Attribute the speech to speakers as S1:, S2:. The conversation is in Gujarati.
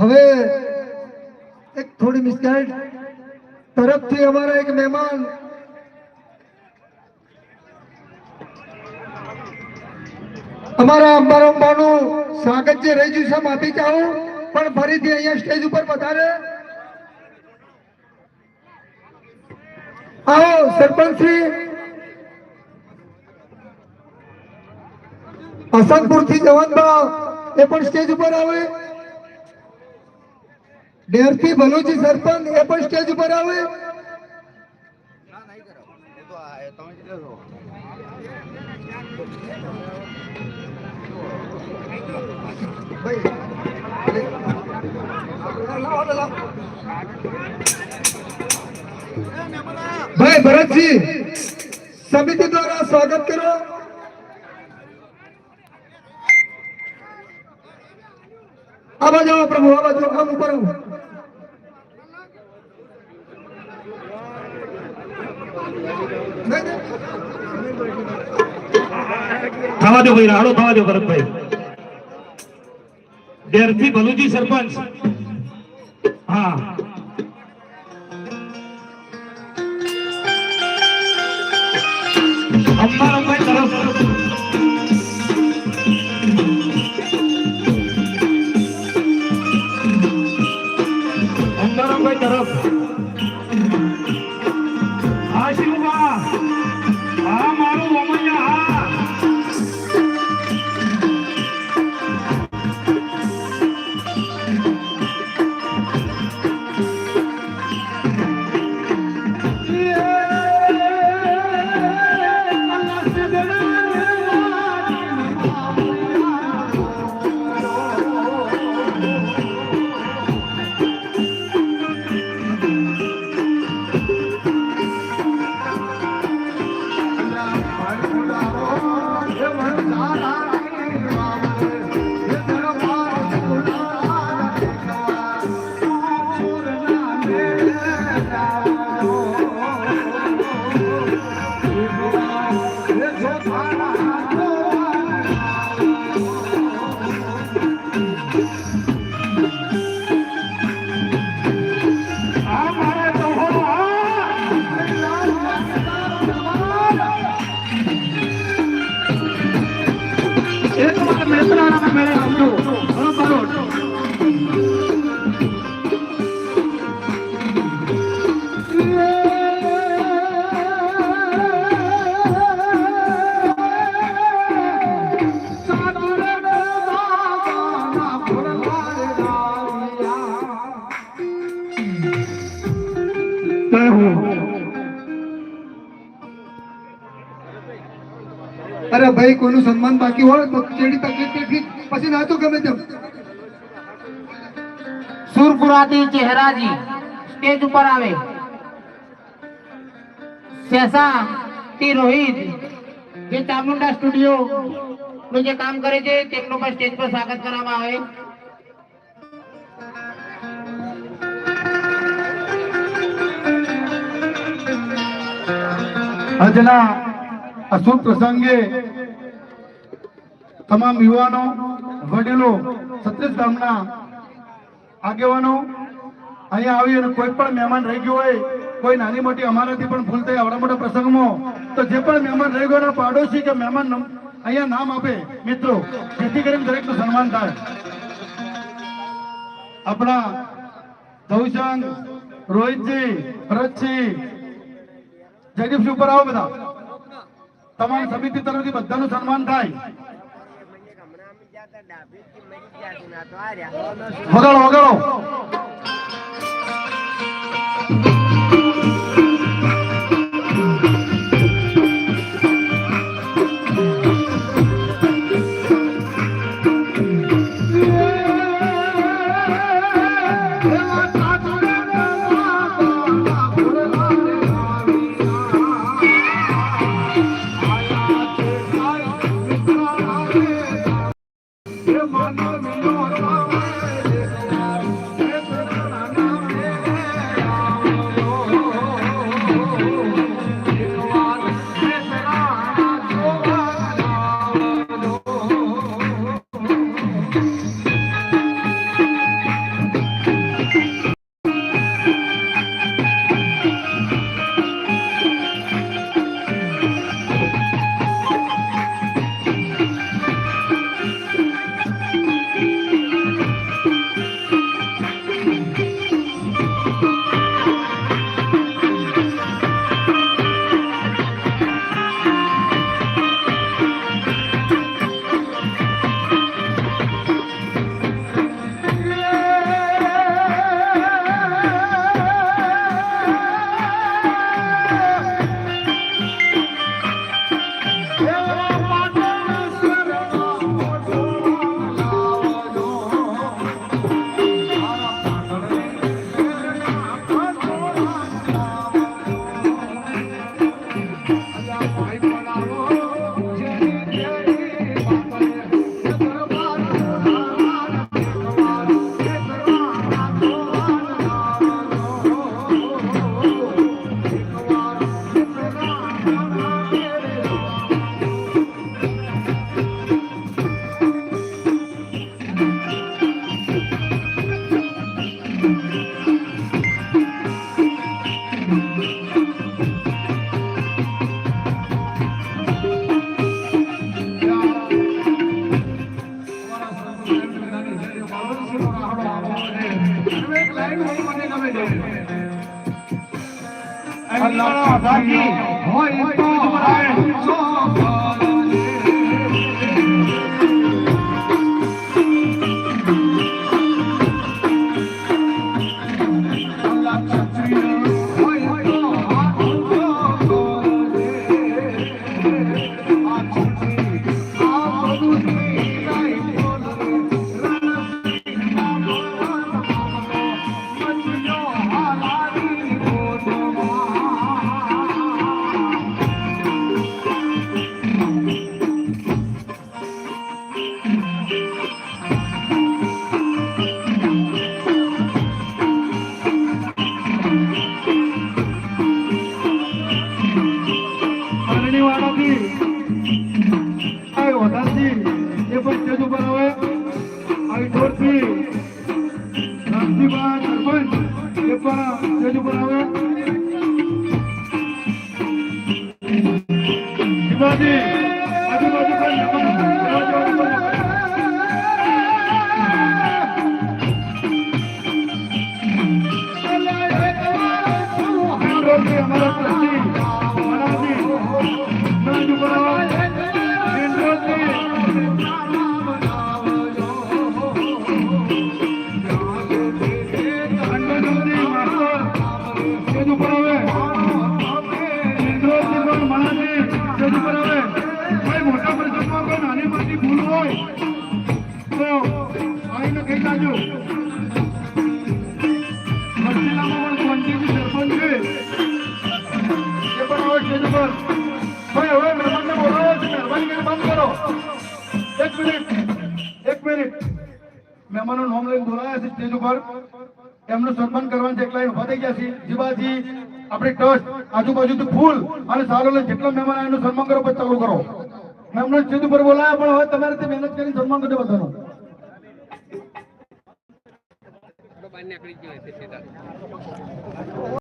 S1: હવે એક થોડી મિસગાઈડ તરફથી અમારા એક મહેમાન. અમારા અંબારંબાનું સ્વાગત જે રહી ગયું છે માફી ચાહું પણ ફરીથી અહીંયા સ્ટેજ ઉપર વધારે આવો સરપંચ શ્રી હસનપુરથી જવાનબા એ પણ સ્ટેજ ઉપર આવે. ડેરથી ભલુજી સરપંચ એ પણ સ્ટેજ ઉપર આવે. ભાઈ, ભરતજી, સમિતિ દ્વારા સ્વાગત કરો. આ બાજુ પ્રભુ આ બાજુ આમ ઉપર
S2: થવા દો ભાઈ રાડો થવા દો ભરતભાઈ. ડેરથી ભલુજી સરપંચ. હા. અંબારામભાઈ તરફ. તરફ.
S1: અરે ભાઈ, કોઈનું સન્માન બાકી હોય તો ચેડી તકલીફ કેટલી? પછી ના તો ગમે તેમ.
S3: સુરપુરાથી ચહેરાજી સ્ટેજ ઉપર આવે. શેષા ટી રોહિત, જે ચામુંડા સ્ટુડિયો નું જે કામ કરે છે, તેમનું પણ સ્ટેજ પર સ્વાગત કરવામાં આવે.
S4: આજના અશુભ પ્રસંગે તમામ યુવાનો, વડીલો, છત્રીસ ગામના આગેવાનો અહીંયા આવી અને કોઈ પણ મહેમાન રહી ગયો હોય, કોઈ નાની મોટી અમારાથી પણ ભૂલ થઈ, આવડા મોટા પ્રસંગમાં, તો જે પણ મહેમાન રહી ગયો પાડોશી કે મહેમાન અહીંયા નામ આપે. મિત્રો, જેથી કરીને દરેકનું સન્માન થાય. આપણા ધૌસંગ રોહિતજી, ભરતજી જયદીપસિંહ ઉપર આવો બધા તમામ સમિતિ તરફથી બધાનું સન્માન થાય. વગાડો વગાડો.
S2: બાકી હોય તો
S4: Hadi. છે. સ્ટેજ ઉપર. એમનું સન્માન કરવાનું છે. એકલા ઊભા થઈ ગયા છે. જીવાજી આપણી ટ્રસ્ટ આજુબાજુથી ફૂલ. અને સારો લઈને જેટલા મહેમાન એનું સન્માન કરો, પછી ચાલુ કરો. મહેમાનો સ્ટેજ ઉપર બોલાયા, પણ હવે તમારે તે મહેનત કરીને સન્માન કરી બધાનું